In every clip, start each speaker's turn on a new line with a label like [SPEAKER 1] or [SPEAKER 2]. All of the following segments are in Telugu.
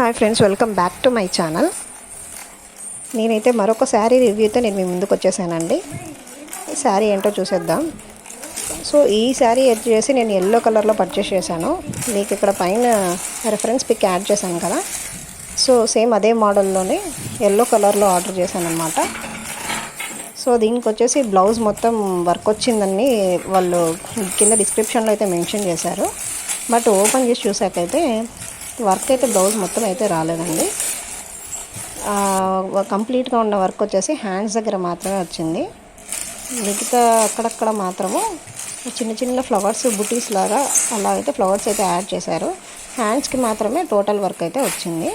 [SPEAKER 1] Hi friends welcome back to my channel. నేనైతే మరొక శారీ రివ్యూతో నేను మీ ముందుకు వచ్చేసానండి. శారీ ఏంటో చూసేద్దాం. సో ఈ శారీ వచ్చేసి నేను ఎల్లో కలర్లో పర్చేస్ చేశాను. మీకు ఇక్కడ పైన రెఫరెన్స్ పిక్ యాడ్ చేశాను కదా. సో సేమ్ అదే మోడల్లోనే ఎల్లో కలర్లో ఆర్డర్ చేశాను అనమాట సో దీనికి వచ్చేసి బ్లౌజ్ మొత్తం వర్క్ వచ్చిందని వాళ్ళు కింద డిస్క్రిప్షన్లో అయితే మెన్షన్ చేశారు. బట్ ఓపెన్ చేసి చూసాకైతే వర్క్ అయితే బ్లౌజ్ మొత్తం అయితే రాలేదండి. కంప్లీట్గా ఉన్న వర్క్ వచ్చేసి హ్యాండ్స్ దగ్గర మాత్రమే వచ్చింది. మిగతా అక్కడక్కడ మాత్రము చిన్న చిన్న ఫ్లవర్స్ బుటీస్ లాగా అలా అయితే ఫ్లవర్స్ అయితే యాడ్ చేశారు. హ్యాండ్స్కి మాత్రమే టోటల్ వర్క్ అయితే వచ్చింది.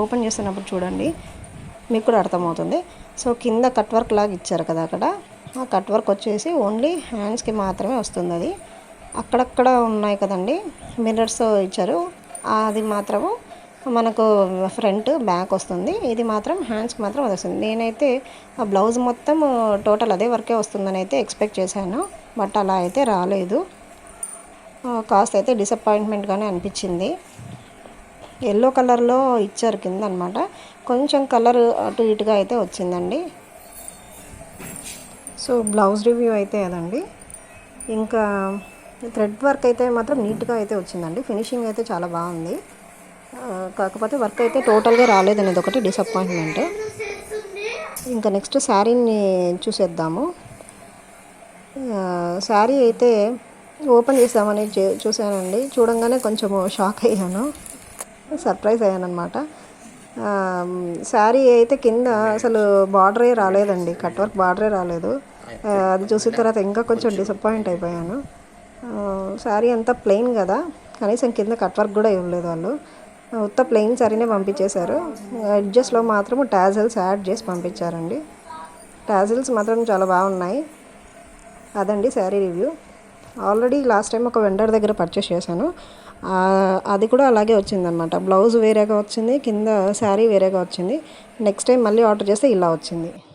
[SPEAKER 1] ఓపెన్ చేస్తున్నప్పుడు చూడండి మీకు కూడా అర్థమవుతుంది. సో కింద కట్ వర్క్ లాగా ఇచ్చారు కదా అక్కడ. ఆ కట్ వర్క్ వచ్చేసి ఓన్లీ హ్యాండ్స్కి మాత్రమే వస్తుంది అది. అక్కడక్కడ ఉన్నాయి కదండి. మిర్రర్స్ ఇచ్చారు. అది మాత్రము మనకు ఫ్రంట్ బ్యాక్ వస్తుంది. ఇది మాత్రం హ్యాండ్స్కి మాత్రం అది వస్తుంది. నేనైతే ఆ బ్లౌజ్ మొత్తం టోటల్ అదే వర్కే వస్తుందని అయితే ఎక్స్పెక్ట్ చేశాను. బట్ అలా అయితే రాలేదు. కాస్త అయితే డిసప్పాయింట్మెంట్గానే అనిపించింది. ఎల్లో కలర్లో ఇచ్చారు కింద అనమాట కొంచెం కలర్ అటు ఇటుగా అయితే వచ్చిందండి. సో బ్లౌజ్ రివ్యూ అయితే అదండి. ఇంకా థ్రెడ్ వర్క్ అయితే మాత్రం నీట్గా అయితే వచ్చిందండి. ఫినిషింగ్ అయితే చాలా బాగుంది. కాకపోతే వర్క్ అయితే టోటల్గా రాలేదనేది ఒకటి డిసప్పాయింట్మెంట్. ఇంకా నెక్స్ట్ శారీని చూసేద్దాము. శారీ అయితే ఓపెన్ చేద్దామని చే- చూశానండి. చూడంగానే కొంచెం షాక్ అయ్యాను. సర్ప్రైజ్ అయ్యాను అనమాట శారీ అయితే కింద అసలు బార్డరే రాలేదండి. కట్ వర్క్ బార్డరే రాలేదు. అది చూసిన తర్వాత ఇంకా కొంచెం డిసప్పాయింట్ అయిపోయాను. శారీ అంతా ప్లెయిన్ కదా. కనీసం కింద కట్ వర్క్ కూడా ఇవ్వలేదు వాళ్ళు. ఉత్త ప్లెయిన్ శారీనే పంపించేశారు. ఎడ్జస్ట్లో మాత్రం టాజిల్స్ యాడ్ చేసి పంపించారండి. టాజిల్స్ మాత్రం చాలా బాగున్నాయి. అదండి sari review. Already last time ఒక వెండర్ దగ్గర పర్చేస్ చేశాను. అది కూడా అలాగే వచ్చిందనమాట బ్లౌజ్ వేరేగా వచ్చింది కింద శారీ వేరేగా వచ్చింది. నెక్స్ట్ టైం మళ్ళీ ఆర్డర్ చేస్తే ఇలా వచ్చింది.